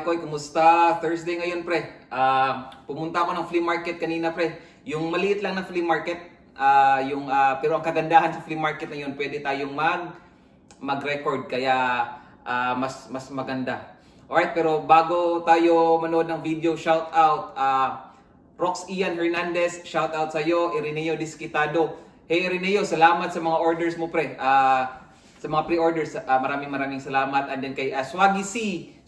pare ko, kumusta? Thursday ngayon, pre. Ah, pumunta ako ng flea market kanina, pre. Yung maliit lang na flea market, ah, yung ah, pero ang kagandahan sa flea market na yun, pwede tayong mag mag-record kaya ah, mas mas maganda. Alright, pero bago tayo manood ng video, shout out ah, Rox Ian Hernandez, shout out sa iyo, Ireneo Disquitado. Hey Ireneo, salamat sa mga orders mo pre. Ah, sa mga pre-orders, ah, maraming maraming salamat. And then kay ah, Swaggy C,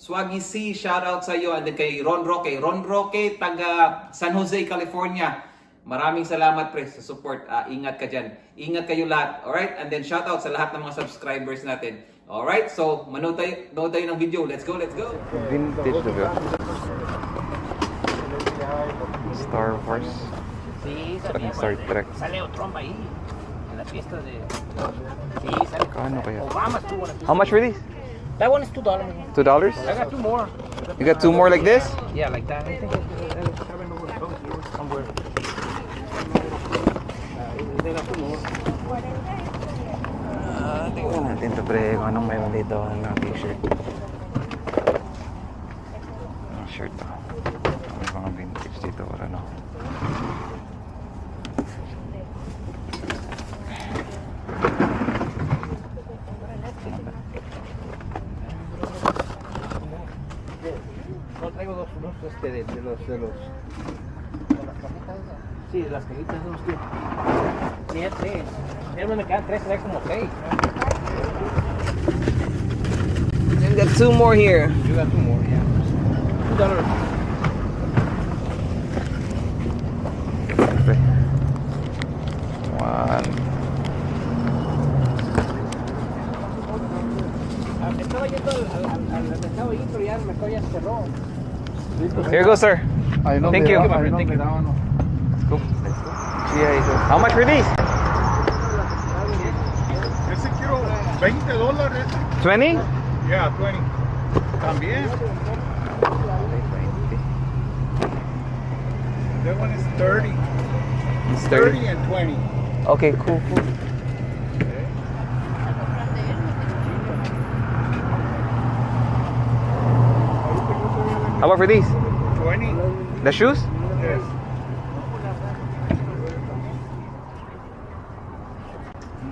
Swaggy C, shout out sa iyo. And then kay Ron Roque, Ron Roque, taga San Jose, California. Maraming salamat pre sa support. Ah, ingat ka dyan. Ingat kayo lahat. Alright? And then shout out sa lahat ng mga subscribers natin. Alright? So, manood tayo, manood tayo ng video. Let's go, let's go! Vintage na ba? Star Wars. También. Star Trek? Sale Trump ahí. How much were these? That one is two dollars. Two dollars? I got two more. You got two more like this? Yeah, like that. I think somewhere. Uh, they got two more. Ah, tingnan natin to pre kung anong mayroon dito ng t-shirt. Este, de, de los. De los Sí, de las cajitas de los que. Tenía tres. Ya me quedan tres, trae como seis. We got two more here. You got two more, yeah. Two dollars. Here you go, sir. Ahí no Thank you. daban, ahí no me daban, no. Let's go. Let's go. GI. How much were these? 20 dólares. 20? Yeah, 20. También. That one is 30. It's 30 30. and 20. Okay, cool, cool. How about for these? 20? The shoes? Yes.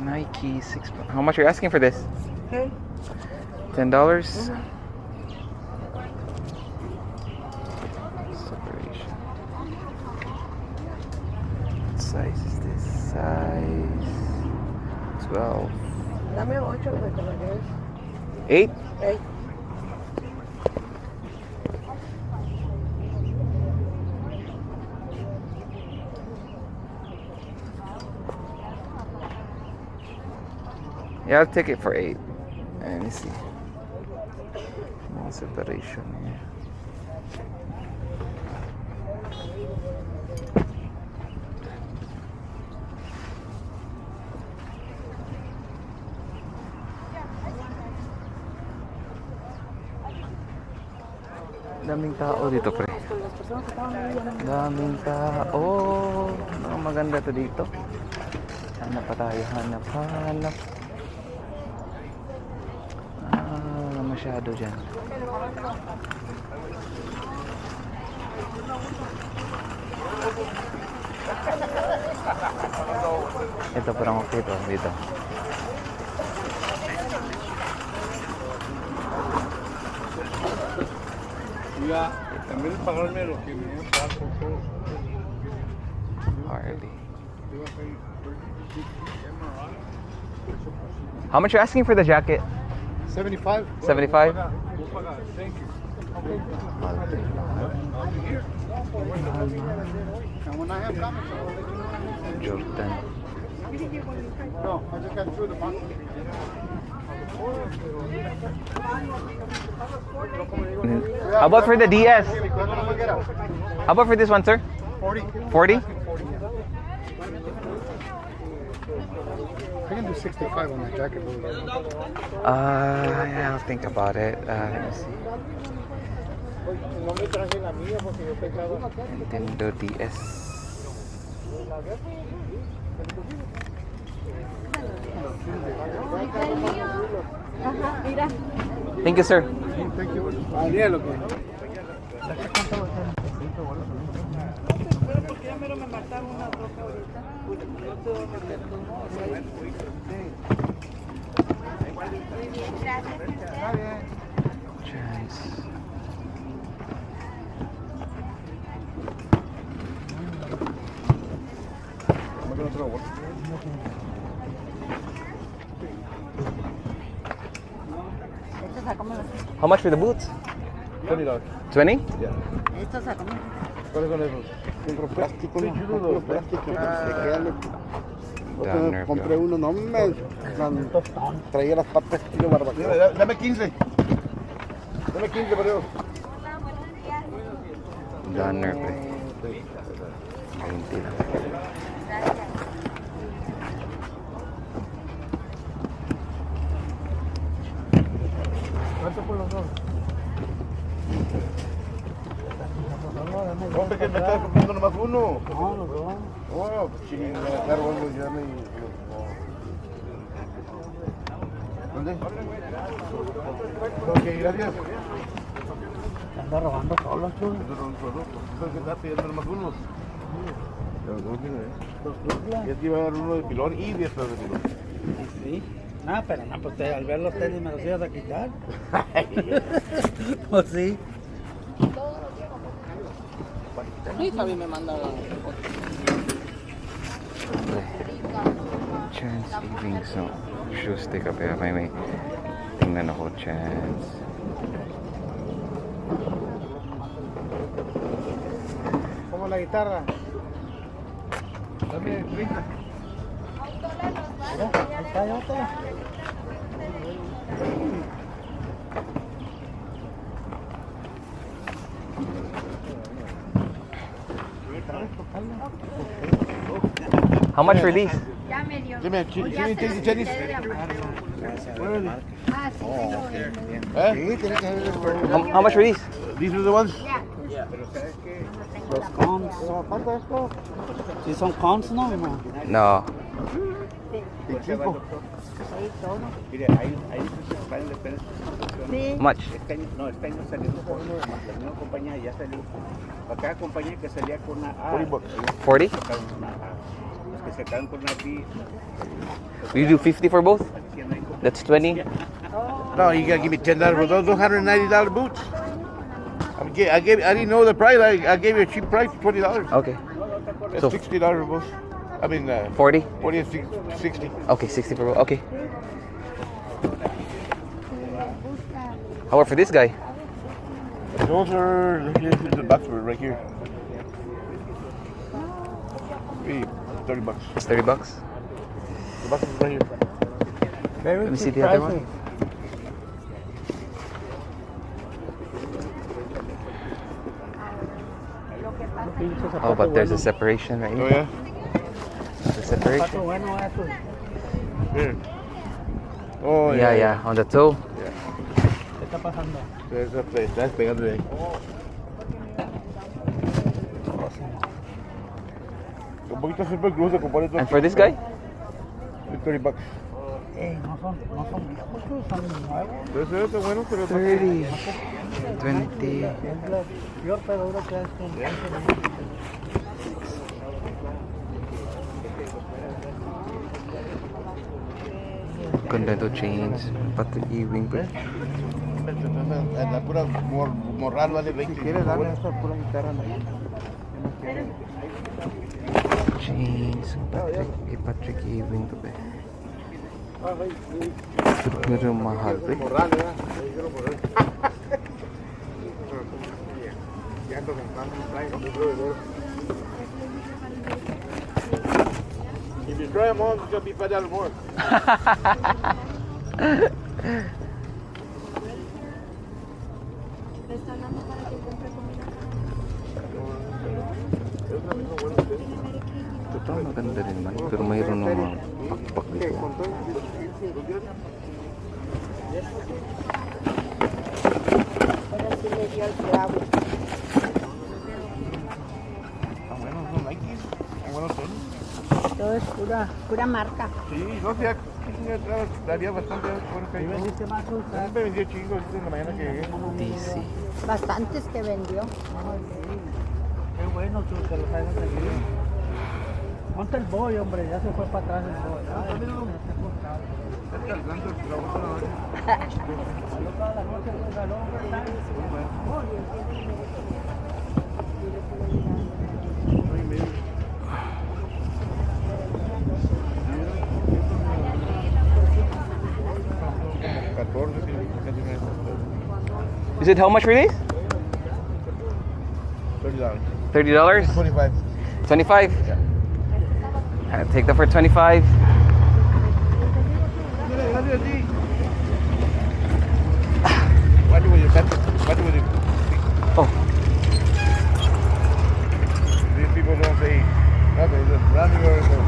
Nike six. How much are you asking for this? Ten dollars. Mm-hmm. Separation. What size is this? Size twelve. Dame ocho de que lo. Eight. Yeah, I'll take it for eight. Let me see. No separation here. Daming tao dito, pre. Daming tao. Mga maganda to dito. Hanap pa tayo, hanap, hanap. Masyado dyan. Ito parang okay to dito. Ya, en pagarme lo que me pagan por. Harley. How much you asking for the jacket? 75? 75? Thank you. And when I have comments, I'll let you know. Jordan. No, I just got through the box. How about for the DS? ¿Cuánto no me queda? How about for this one, sir? 40. 40? 40, yeah. I can do 65 on that jacket. bro. Uh, yeah, I'll think about it. Uh, let me see. Nintendo DS. Thank you, sir. Thank you. Ariel, lo que. Chance. How much for the boots? Twenty dollars. 20? ¿Cuáles son esos? Compro plástico, ¿no? Compro plástico. Downer, compré uno, no me traía las patas kilo barbacoa. Dame 15. Dame 15, por Dios. Donner, pre. 20 lang. ¿Cuánto por los dos? Hombre, que me estás comprando nomás uno. No, los dos. Oh, chingada, cargo algo ya me... ¿Dónde? Ok, gracias. Anda robando solo, chulo. ¿Por qué estás pidiendo nomás unos? Ya te iba a dar uno de pilón y 10 pesos de pilón. Sí. Ah, pero no, pues te- al ver los tenis me los ibas a quitar. pues sí. Sí, Javi me manda Chance evening so she'll stick up here maybe England a chance. Como la guitarra. Dame 30 ¿Eh? ¿Está much for these? Ya me dio. Dime, chi- Ya chi- se chi- los Chinese. quité de la mano. Ah, sí, tengo ¿Eh? Sí, tiene que haber How, how much for these? These are the ones? Ya. Los cons. ¿Cuánto es esto? Sí, son cons, ¿no? no? No. Mire, hay, hay muchos planes de prensa. Sí. How much? Este no, este año salió por la misma compañía, ya salió. Para cada compañía que salía con una A, 40 you do 50 for both? haciendo ahí como- That's 20? No, you gotta give me ten dollars for those hundred ninety dollar boots. I gave, I gave, I didn't know the price. I, I gave you a cheap price, twenty dollars. Okay. That's So- sixty dollars both. I mean, uh, 40? forty and six- sixty. Okay, 60 for both. Okay. How about for this guy? Those are here's the box right here. Hey, thirty bucks. It's 30 bucks. The box is right here. Very Let me see the other pricing. one. Oh, but there's a separation right here. Oh yeah. The separation. Here. Oh Yeah, yeah, yeah. on the toe. Yeah. There's a place. That's pegando de ahí. And for this guy? 30 bucks. No son, no 20. Que es Contento chains, pato y winkle. La pura morral vale 20. chains. Patrick, Patrick Ewing tuh be. Sulit na mahal. If you try it's gonna be better. Ito maganda rin man. Pero mayroon ng mga pakpak dito. Ahora sí le dio el clavo. Están buenos, son Nikes. Están buenos tenis. Todo es pura. Pura marca. Sí, no sé, aquí daría bastante bueno que ¿Y vendiste más fruta? Siempre vendió chingos en la mañana que llegué. DC. Bastantes que vendió. Qué bueno tú que lo traigas seguido. Ponte el boy, hombre, ya se fue para atrás el boy. Ah, Ay, ya se cortado. Está cargando el trabajo a la noche. Salió toda la noche, pues, al hombre, ¿verdad? Nueve y medio. Catorce, sí, casi me- You said how much for these? Thirty dollars. Thirty dollars. Twenty-five. Take that for twenty-five. Mira, gracias a ti. What do you cut? What you Oh, These people don't say nothing, just running over the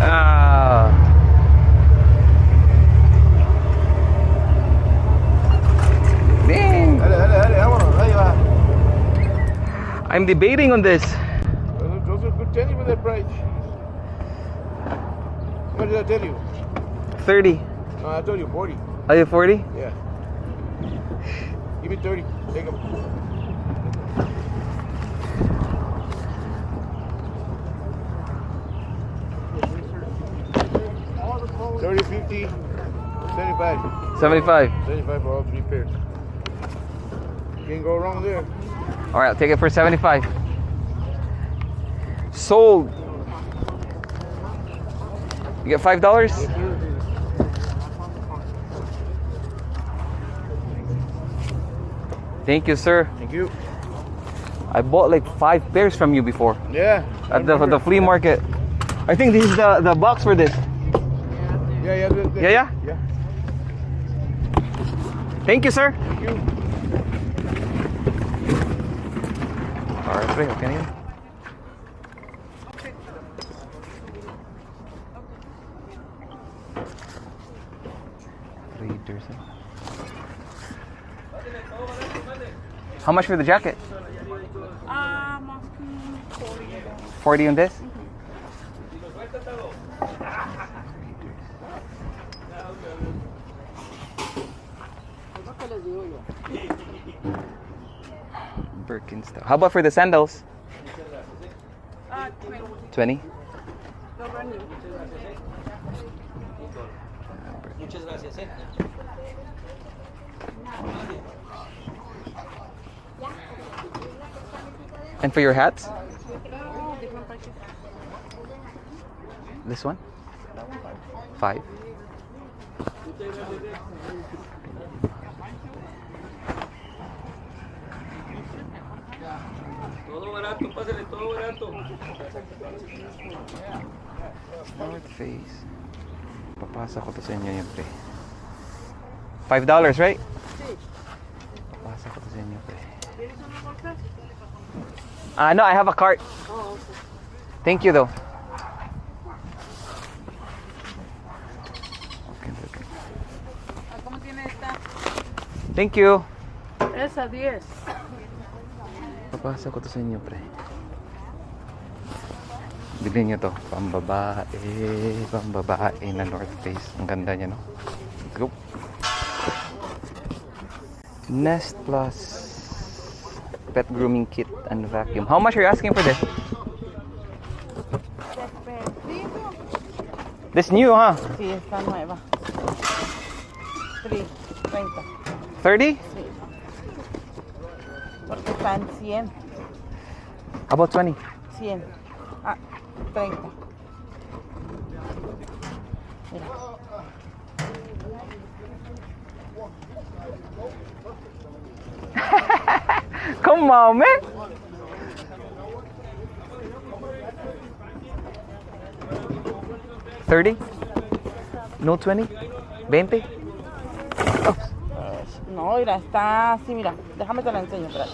ah. Dang. I'm debating on this. Are with that price. What did I tell you? Thirty. No, I told you 40. Are you forty? Yeah. Give me 30. Take them. Thirty, fifty, seventy-five. Seventy-five. Seventy-five for all three pairs. Can't go wrong there. All right, I'll take it for seventy-five. Sold. You get five dollars. Thank you, sir. Thank you. I bought like five pairs from you before Yeah. At the, the flea market. I think this is the, the box for this. Yeah, yeah. Yeah, yeah? Yeah. Thank you, sir. Thank you. Alright, pre, okay How much for the jacket? Um, 40. 40 on this? Birkenstock. How about for the sandals? Uh, 20. 20? The running. And for your prices. This one? Five. North Face. Papasa ko to sa inyo yung pre. Five dollars, right? Papasa ko to sa inyo pre. Ah, no, I have a cart. Thank you though. Okay. Ah, ¿Cómo tiene esta? Thank you. Esa 10. Papasa ko to sa inyo, pre. Bilhin nyo to. Pambabae. Pambabae na North Face. Ang ganda niya, no? Go. Nest Plus Pet Grooming Kit and Vacuum. How much are you asking for this? This new, huh? Sí, está nueva. 3, 30. 30? Porque está 100. How about 20? 100. Ah, 30. Mira. Come on, man. Thirty? No twenty? Veinte? No, mira, está así, mira. Déjame te la enseño, espérate.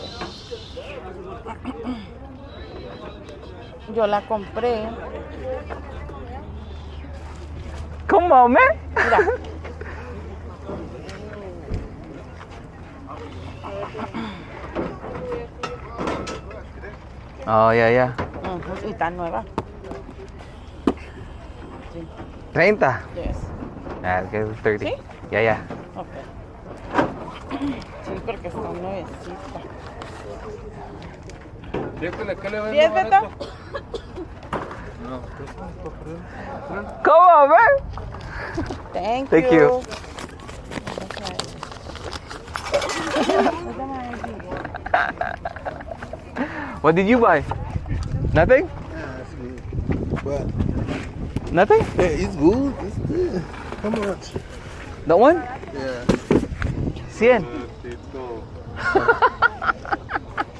Yo la compré. Come on, man. Mira. Oh, ya, ya. Uh-huh. Nueva. Sí. ¿30? Yes. Ah, 30. ¿Sí? Ya, ya. Ok. Sí, porque está nuevecita. Déjale, No. ¿Cómo. Thank, Thank you. What did you buy? Nothing? What? Nothing? Yeah, it's good. It's good. How much? That one? Yeah.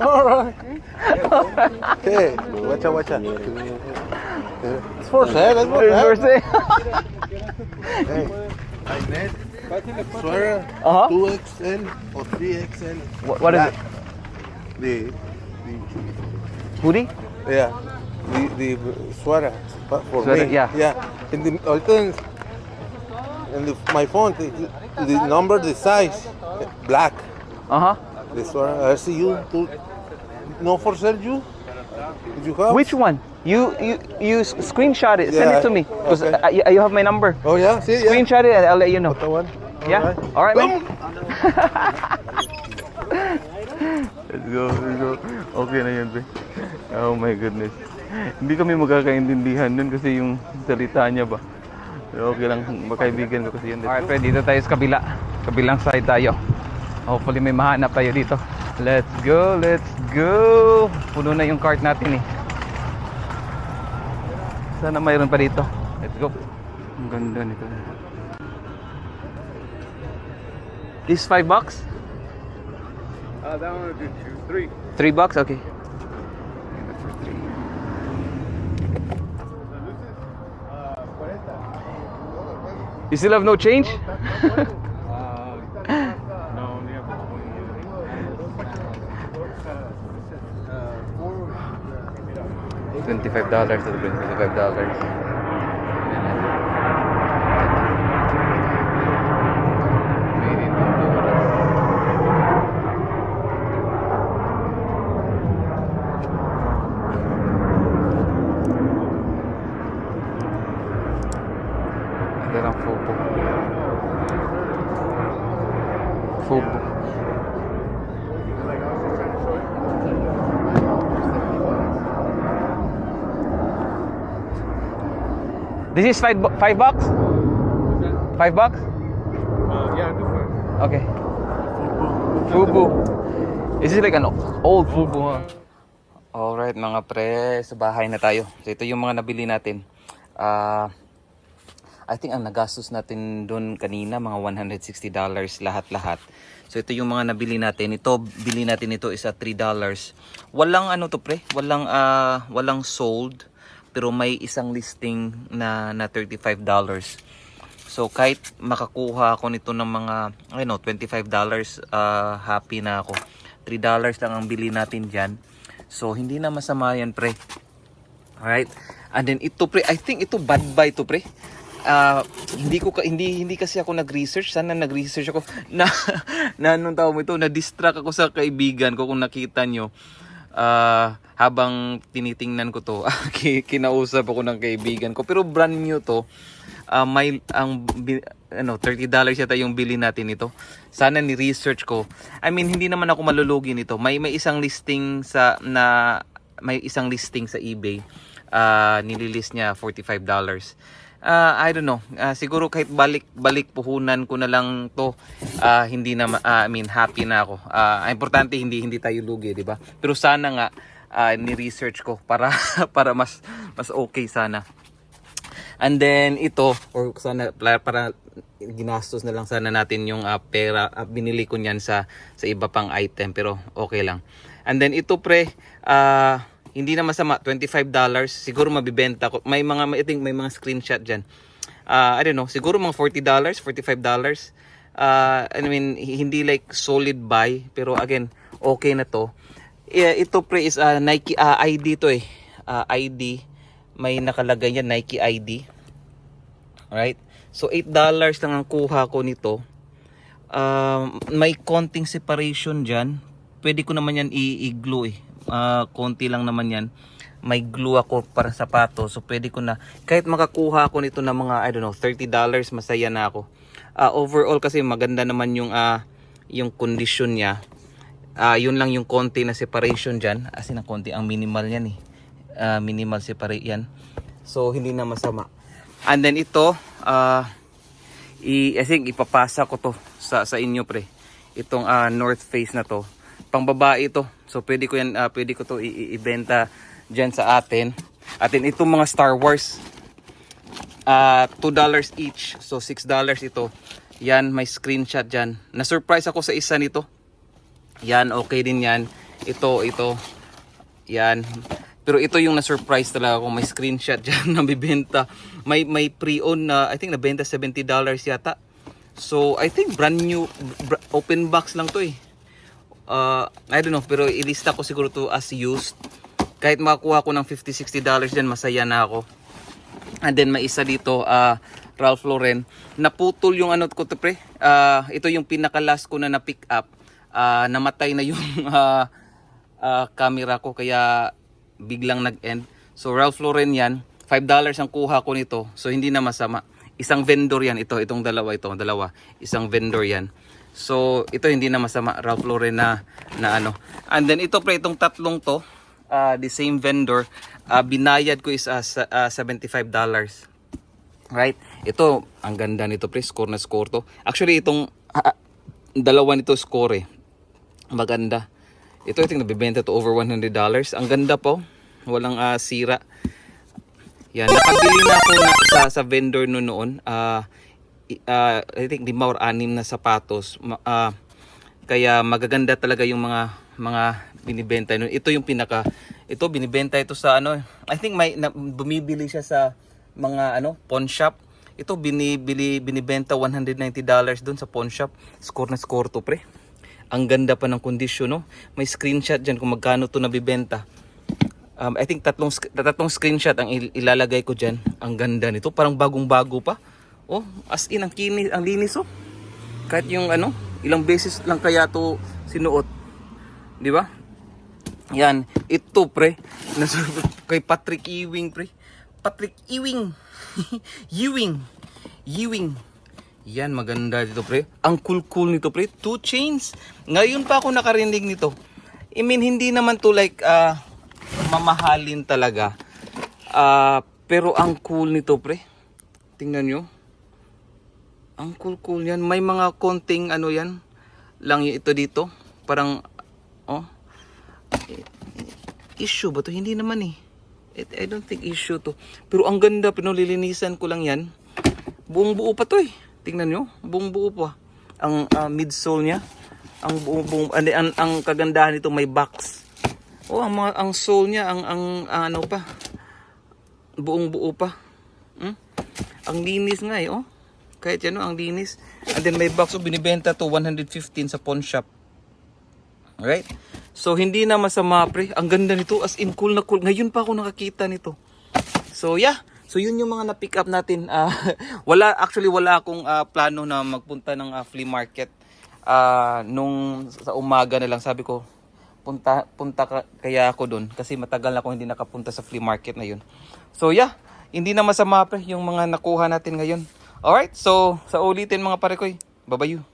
100. Hey, watch out, watch out. It's for sale. That's what It's for sale. Hey, I net sweater Uh-huh. 2XL or 3XL. What, what is it? The, Hoodie? yeah, the the sweater for Sweater, me. yeah. yeah. In the en, en the, my phone, the, the number, the size, black. Uh-huh. The sweater. I see you. To, no for sale, you. You have? Which one? You you you screenshot it. Send Yeah, it to me. Because okay. you have my number. Oh yeah, see, yeah. It and I'll let you know. One. Yeah? Alright. Alright, man. let's go, let's go. Okay na yun, be. Oh my goodness. Hindi kami magkakaintindihan nun kasi yung salita niya ba. Pero okay lang, makaibigan ko kasi yun. Alright, pre, dito tayo sa kabila. Kabilang side tayo. Hopefully may mahanap tayo dito. Let's go, let's go. Puno na yung cart natin eh. Sana mayroon pa dito. Let's go. Ang ganda nito. This five bucks? Uh, that one would be two, three. Three bucks? Okay. You still have no change? $25 to bring $25. This is five, five bucks? Five bucks? Uh, yeah, do five. Okay. Fubu. Is it like an old Fubu, huh? Alright mga pre, sa bahay na tayo. So ito yung mga nabili natin. Ah... I think ang nagastos natin doon kanina mga $160 lahat-lahat. So ito yung mga nabili natin. Ito bili natin ito is at $3. Walang ano to pre, walang ah, walang sold pero may isang listing na na $35. So kahit makakuha ako nito ng mga I know, $25 ah, happy na ako. $3 lang ang bili natin diyan. So hindi na masama yan pre. Alright. And then ito pre, I think ito bad buy to pre. Ah, hindi ko ka, hindi hindi kasi ako nag-research. Sana nag-research ako na na anong tawag mo ito, na distract ako sa kaibigan ko kung nakita nyo. Ah, habang tinitingnan ko to, ki- kinausap ako ng kaibigan ko. Pero brand new to. Ah, may ang ano, $30 yata yung bili natin nito. Sana ni research ko. I mean, hindi naman ako malulugi nito. May may isang listing sa na may isang listing sa eBay. Ah, nililist niya $45. Ah, I don't know. Ah, siguro kahit balik balik puhunan ko na lang to, ah, hindi na ah, I mean happy na ako. Ang importante hindi hindi tayo lugi, 'di ba? Pero sana nga ah, ni-research ko para para mas mas okay sana. And then ito or sana para, ginastos na lang sana natin yung ah, pera ah, binili ko niyan sa sa iba pang item pero okay lang. And then ito pre ah, hindi na masama $25 siguro mabibenta ko. May mga I think may mga screenshot diyan. Ah, I don't know, siguro mga $40, $45. Ah, I mean hindi like solid buy pero again okay na to. Yeah, ito pre is ah, Nike ah, ID to eh. Ah, ID may nakalagay yan Nike ID. Alright? So $8 lang ang kuha ko nito. Um, may konting separation dyan. Pwede ko naman yan i-glue eh. Ah, konti lang naman yan. may glue ako para sapato. So pwede ko na kahit makakuha ako nito ng mga I don't know, 30 dollars masaya na ako. Ah, overall kasi maganda naman yung ah yung condition niya. Ah, yun lang yung konti na separation diyan. As in konti ang minimal niyan eh. Ah, minimal separate yan. So hindi na masama. And then ito ah i I think ipapasa ko to sa sa inyo pre. Itong ah, north face na to. Pang babae ito. So pwede ko yan ah, pwede ko to i- i- ibenta diyan sa atin. Atin itong mga Star Wars ah $2 each. So $6 ito. Yan may screenshot diyan. Na-surprise ako sa isa nito. Yan okay din yan. Ito ito. Yan. Pero ito yung na-surprise talaga ako. May screenshot dyan na bibenta. May, may pre-owned na, I think nabenta $70 yata. So, I think brand new, open box lang to eh. Uh, I don't know, pero ilista ko siguro to as used. Kahit makakuha ko ng $50-60 dyan, masaya na ako. And then may isa dito, ah Ralph Lauren. Naputol yung ano ko to pre. Ah, ito yung pinaka-last ko na na-pick up. Ah, namatay na yung ah, ah, camera ko kaya biglang nag-end. So Ralph Lauren yan. $5 ang kuha ko nito. So hindi na masama. Isang vendor yan. Ito, itong dalawa ito. Dalawa. Isang vendor yan. So ito hindi na masama. Ralph Lauren na, na ano. And then ito pre, itong tatlong to. ah, the same vendor. ah, binayad ko is sa- ah, $75. Right? Ito, ang ganda nito pre, score na score to. Actually, itong ah, dalawa nito score eh. Maganda. Ito, I think nabibenta to over $100. Ang ganda po. Walang ah, sira. Yan, nakabili na ako na, sa, sa vendor no noon. Ah, ah, I think lima or anim na sapatos. Ah, kaya magaganda talaga yung mga mga binibenta nun. Ito yung pinaka ito binibenta ito sa ano, I think may na, bumibili siya sa mga ano, pawn shop. Ito binibili binibenta $190 doon sa pawn shop. Score na score to pre. Ang ganda pa ng kondisyon no. May screenshot diyan kung magkano to nabibenta. Um, I think tatlong tatlong screenshot ang il- ilalagay ko diyan. Ang ganda nito, parang bagong-bago pa. Oh, as in ang kinis, ang linis oh. Kahit yung ano, ilang beses lang kaya to sinuot. 'Di ba? Yan, ito pre. Nasa kay Patrick Ewing pre. Patrick Ewing. Ewing. Ewing. Yan, maganda dito pre. Ang cool-cool nito pre. Two chains. Ngayon pa ako nakarinig nito. I mean, hindi naman to like ah mamahalin talaga. Ah, pero ang cool nito pre. Tingnan nyo. Ang cool-cool yan. May mga konting ano yan. Lang ito dito. Parang, oh. Issue ba to? Hindi naman eh. I don't think issue to. Pero ang ganda, pinulilinisan ko lang yan. Buong buo pa to eh. Tingnan nyo. Buong buo pa. Ang ah, midsole niya. Ang buong buong, ang, ang, ang kagandahan nito may box. Oh, ang ang sole niya, ang, ang, ang ano pa. Buong buo pa. Hmm? Ang linis nga eh, oh. Kahit yan, oh, ang linis. And then may box, oh, binibenta to 115 sa pawn shop. Right? So, hindi na masama, pre. Ang ganda nito. As in, cool na cool. Ngayon pa ako nakakita nito. So, yeah. So, yun yung mga na-pick up natin. Ah, wala, actually, wala akong ah, plano na magpunta ng ah, flea market. Ah, nung sa umaga na lang, sabi ko, punta, punta ka, kaya ako doon. Kasi matagal na ako hindi nakapunta sa flea market na yun. So, yeah. Hindi na masama, pre, yung mga nakuha natin ngayon. Alright, so, sa ulitin mga pare ko, babayu.